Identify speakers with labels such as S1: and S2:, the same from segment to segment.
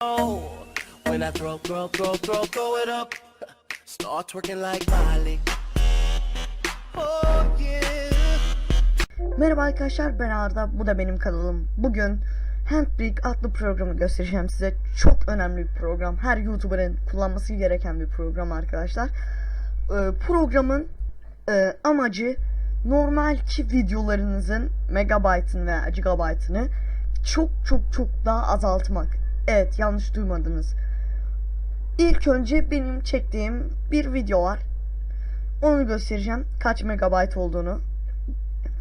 S1: When I throw, throw, throw, throw, throw it up, start twerking like Miley. Oh yeah.
S2: Merhaba arkadaşlar ben Arda bu da benim kanalım. Bugün Handbrake adlı programı göstereceğim size. Çok önemli bir program. Her YouTuber'ın kullanması gereken bir program arkadaşlar. Ee, programın e, amacı normalki videolarınızın megabaytını veya gigabaytını çok çok çok daha azaltmak. Evet yanlış duymadınız. İlk önce benim çektiğim bir video var. Onu göstereceğim. Kaç megabayt olduğunu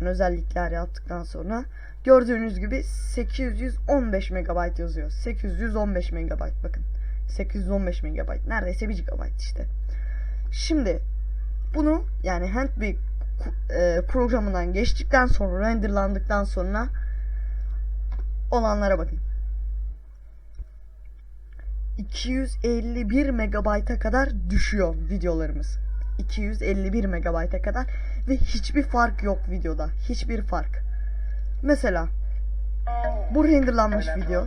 S2: özellikler yaptıktan sonra gördüğünüz gibi 815 MB yazıyor. 815 MB bakın. 815 MB neredeyse 1 GB işte. Şimdi bunu yani Handbrake e, programından geçtikten sonra renderlandıktan sonra olanlara bakın. 251 MB'a kadar düşüyor videolarımız. 251 MB'a kadar ve hiçbir fark yok videoda. Hiçbir fark. Mesela bu renderlanmış video.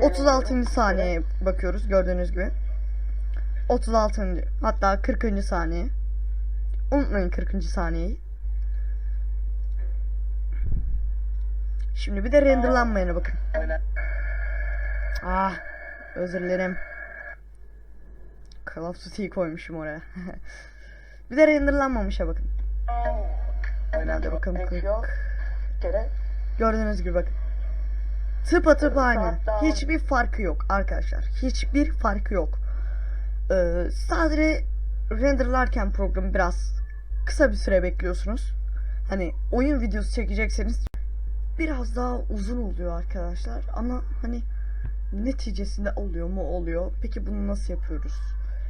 S2: 36. saniyeye bakıyoruz gördüğünüz gibi. 36. hatta 40. saniye. Unutmayın 40. saniyeyi. Şimdi bir de renderlanmayana bakın. Ah, özür dilerim. Call of Duty'yi koymuşum oraya. bir de renderlanmamışa bakın. Hadi bakalım. Gördüğünüz gibi bakın. Tıpa tıp aynı. Hiçbir farkı yok arkadaşlar. Hiçbir farkı yok. Ee, sadece renderlarken programı biraz kısa bir süre bekliyorsunuz. Hani oyun videosu çekecekseniz biraz daha uzun oluyor arkadaşlar. Ama hani neticesinde oluyor mu oluyor. Peki bunu nasıl yapıyoruz?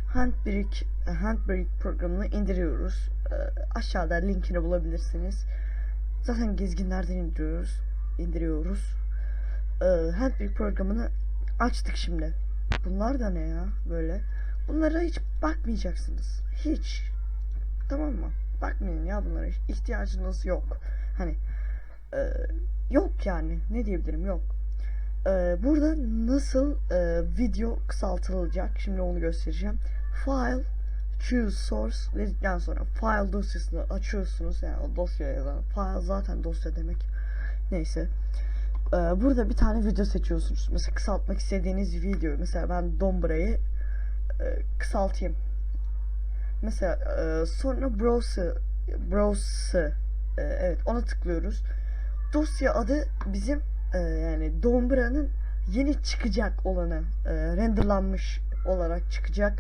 S2: Handbrake, Handbrake programını indiriyoruz. Ee, aşağıda linkini bulabilirsiniz. Zaten gezginlerden indiriyoruz. indiriyoruz. Ee, Handbrake programını açtık şimdi. Bunlar da ne ya böyle? Bunlara hiç bakmayacaksınız. Hiç. Tamam mı? Bakmayın ya bunlara. İhtiyacınız yok. Hani e, yok yani. Ne diyebilirim? Yok. Ee, burada nasıl e, video kısaltılacak? Şimdi onu göstereceğim. File choose source dedikten sonra file dosyasını açıyorsunuz. Yani o dosyaya yazan file zaten dosya demek. Neyse. Ee, burada bir tane video seçiyorsunuz. Mesela kısaltmak istediğiniz video. Mesela ben Dombra'yı e, kısaltayım. Mesela e, sonra browse browse e, evet ona tıklıyoruz. Dosya adı bizim e, yani Dombra'nın yeni çıkacak olanı e, renderlanmış olarak çıkacak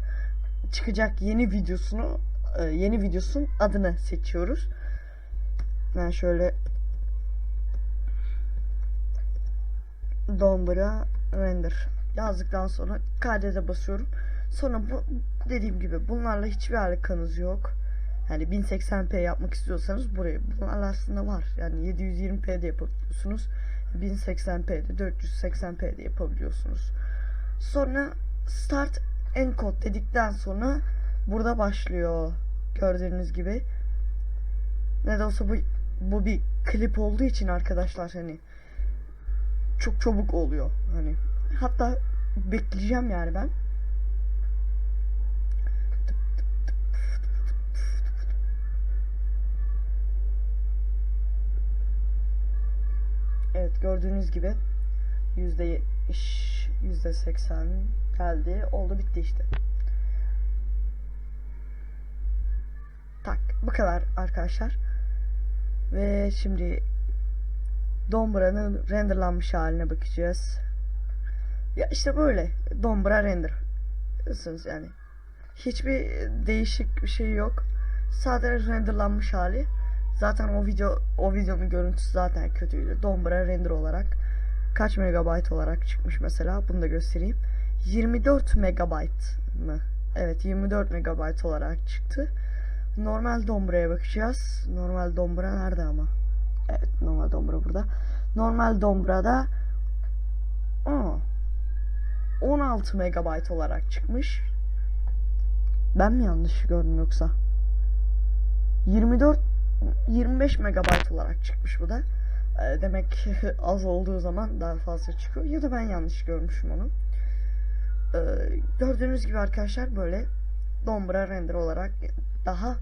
S2: çıkacak yeni videosunu e, yeni videosun adını seçiyoruz. Ben şöyle Dombra render yazdıktan sonra kaydede basıyorum. Sonra bu dediğim gibi bunlarla hiçbir alakanız yok. Yani 1080p yapmak istiyorsanız buraya bunlar aslında var. Yani 720p'de yapabiliyorsunuz. 1080p'de 480p'de yapabiliyorsunuz. Sonra start encode dedikten sonra burada başlıyor. Gördüğünüz gibi. Ne de olsa bu bu bir klip olduğu için arkadaşlar hani çok çabuk oluyor hani. Hatta bekleyeceğim yani ben. Evet gördüğünüz gibi yüzde yetmiş, yüzde seksen geldi. Oldu bitti işte. Tak bu kadar arkadaşlar. Ve şimdi Dombra'nın renderlanmış haline bakacağız. Ya işte böyle Dombra render. Biliyorsunuz yani. Hiçbir değişik bir şey yok. Sadece renderlanmış hali. Zaten o video o videonun görüntüsü zaten kötüydü. Dombra render olarak kaç megabayt olarak çıkmış mesela bunu da göstereyim. 24 megabayt mı? Evet 24 megabayt olarak çıktı. Normal Dombra'ya bakacağız. Normal Dombra nerede ama? Evet normal Dombra burada. Normal Dombra'da aa, 16 megabayt olarak çıkmış. Ben mi yanlış gördüm yoksa? 24 25 megabayt olarak çıkmış bu da. E, demek az olduğu zaman daha fazla çıkıyor. Ya da ben yanlış görmüşüm onu. E, gördüğünüz gibi arkadaşlar böyle Dombra render olarak daha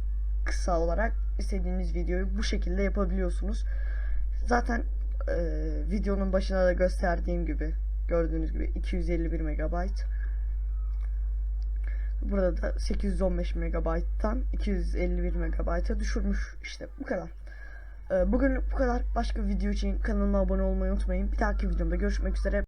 S2: kısa olarak istediğiniz videoyu bu şekilde yapabiliyorsunuz. Zaten e, videonun başına da gösterdiğim gibi gördüğünüz gibi 251 MB. Burada da 815 MB'tan 251 MB'a düşürmüş işte bu kadar. E, bugün bu kadar. Başka video için kanalıma abone olmayı unutmayın. Bir dahaki videomda görüşmek üzere.